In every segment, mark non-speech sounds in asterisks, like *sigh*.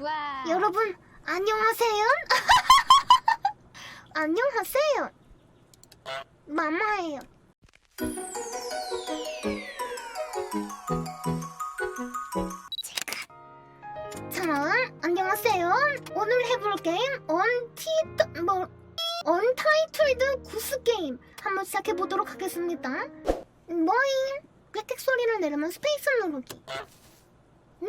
와. 여러분 안녕하세요. *laughs* 안녕하세요. 마마예요. 자 안녕하세요. 오늘 해볼 게임 언티 뭐 언타이틀드 구스 게임 한번 시작해 보도록 하겠습니다. 뭐임? 렉렉 소리를 내려면 스페이스 누르기. 응?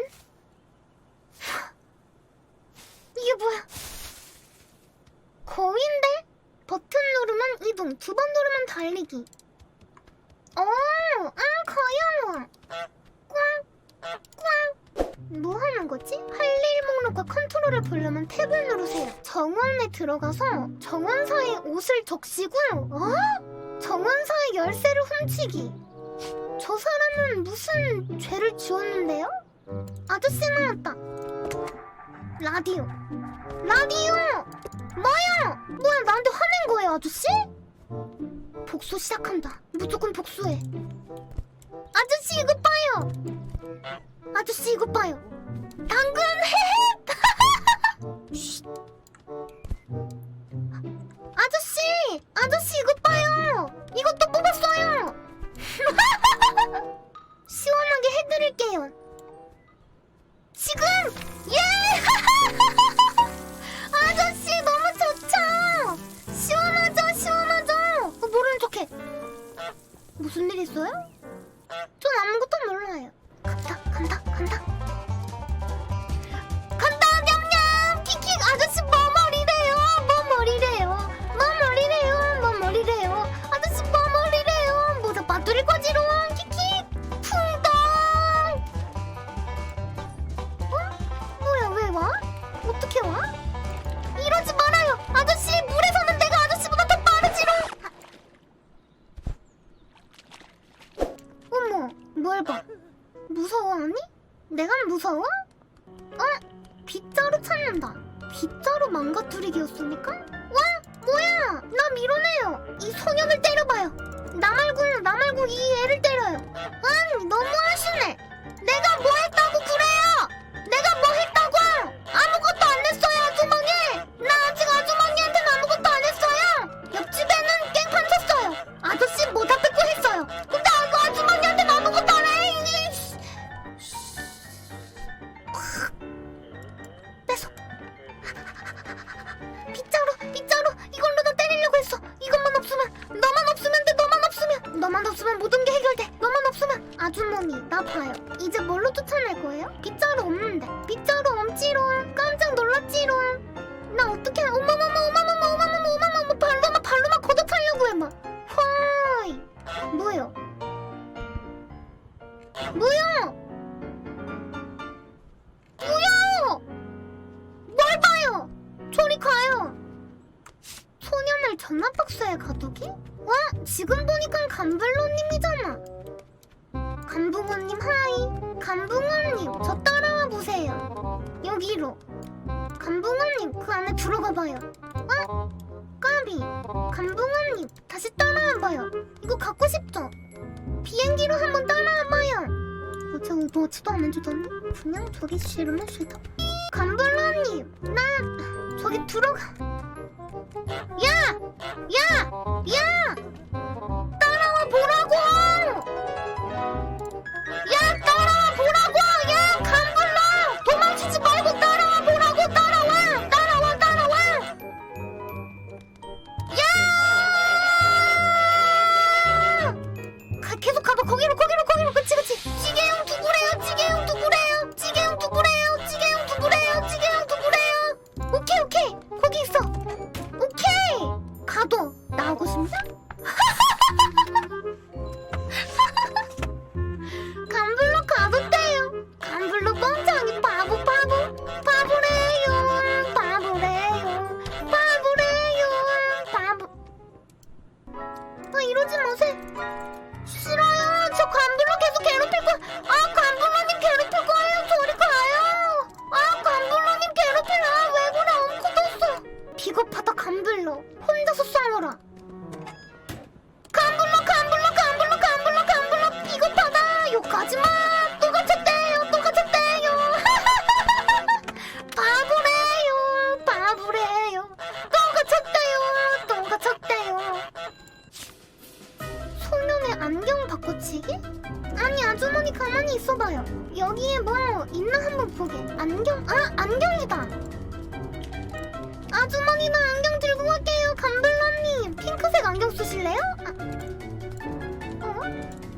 이게 뭐야? 거인데? 버튼 누르면 이동, 두 번 누르면 달리기. 어, 응, 거요. 꽝, 꽝. 뭐 하는 거지? 할 일 목록과 컨트롤을 보려면 탭을 누르세요. 정원에 들어가서 정원사의 옷을 적시고, 어? 정원사의 열쇠를 훔치기. 저 사람은 무슨 죄를 지었는데요? 아저씨 나왔다. 라디오. 라디오! 뭐야? 뭐야, 나한테 화낸 거예요, 아저씨? 복수 시작한다. 무조건 복수해. 아저씨, 이거 봐요! 아저씨, 이거 봐요. 당근, 헤 망가뜨리기였으니까? 와, 뭐야? 나 밀어내요. 이 소년을 때려봐요. 나 말고, 나 말고 이 애를 때려요. 아니, 너무하시네. 내가 뭐 했다고 그래요? 없으면. 아주머니, 나 봐요. 이제 뭘로 쫓아낼 거예요? 빗자루 없는데. 빗자루 없지롱. 깜짝 놀랐지롱. 나 어떻게? 어머머머, 어머머머, 어머머머, 어머머머. 발로만 발로만 걷어차려고 해봐. 화이. 뭐요? 뭐요? 뭐요? 뭘 봐요? 저리 가요. 소년을 전화박스에 가두기? 와, 지금 보니까 감블로님이잖아. 감붕어님 하이. 감붕어님, 저 따라와 보세요. 여기로. 감붕어님, 그 안에 들어가 봐요. 어? 까비. 감붕어님, 다시 따라와 봐요. 이거 갖고 싶죠? 비행기로 한번 따라와 봐요. 어, 저 뭐지도 안 해주던데? 그냥 저기 싫으면 싫다. 감블로님, 나 저기 들어가. 야! 야! 야! 거기로 거기로 거기로. 그치 그치. 찌개용 두부래요 찌개용 두부래요 찌개용 두부래요 찌개용 두부래요 찌개용 두부래요. 오케이 오케이. 거기 있어. 오케이. 가도 나오고 싶나? 간불로 가도 돼요. 간불로 뻥장이 바보 바보. 바보래요. 바보래요. 바보 바보. 아 이러지 마세요. 싫어요. 들고 아 간불러님 괴롭힐 거예요 저리 가요. 아 간불러님 괴롭히라 왜 그래? 엉크졌어. 비겁하다. 고치기? 아니 아주머니 가만히 있어봐요 여기에 뭐 있나 한번 보게 안경? 아 안경이다 아주머니 나 안경 들고 갈게요 감블러님 핑크색 안경 쓰실래요? 아. 어?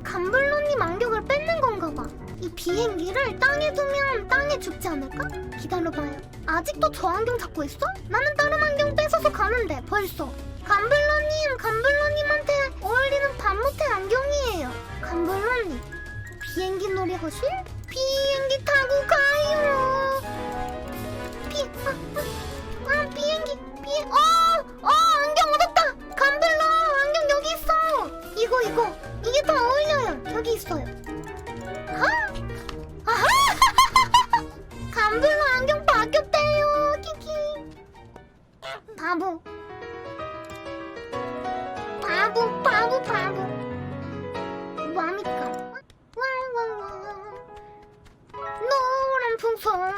감블러님 안경을 뺏는 건가 봐이 비행기를 땅에 두면 땅에 죽지 않을까? 기다려봐요 아직도 저 안경 잡고 있어? 나는 다른 안경 뺏어서 가는데 벌써 감블러님 감블러님한테 어울리는 반모태 안경이 감블러님 비행기 놀이 하실? 비행기 타고 가요 비, 아, 아, 아 비행기 비행 어! 어 안경 얻었다 감블러 안경 여기 있어 이거 이거 이게 더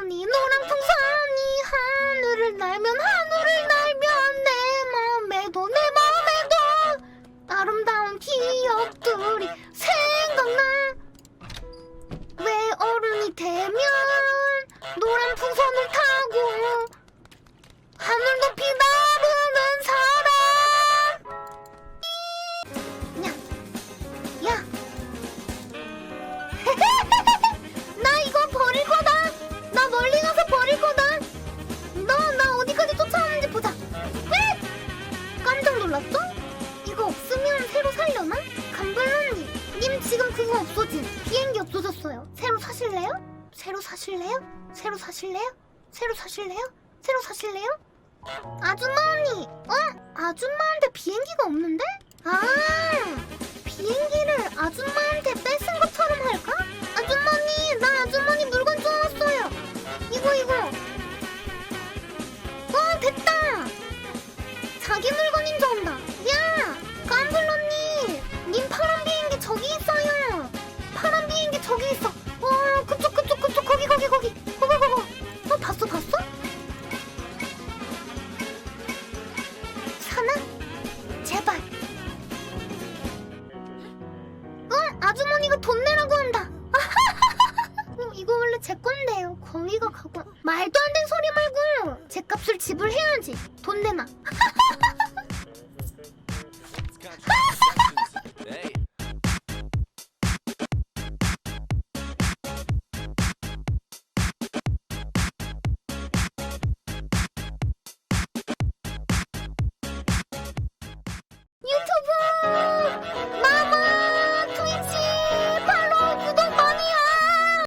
你弄。 없어졌어요. 새로 사실래요? 새로 사실래요? 새로 사실래요? 새로 사실래요? 새로 사실래요? 아줌마 언니, 어? 아줌마한테 비행기가 없는데? 아, 비행기를 아줌마한테 뺏은 것처럼 할까? 거위가 가고 말도 안 되는 소리 말고 제 값을 지불해야지. 돈 내놔.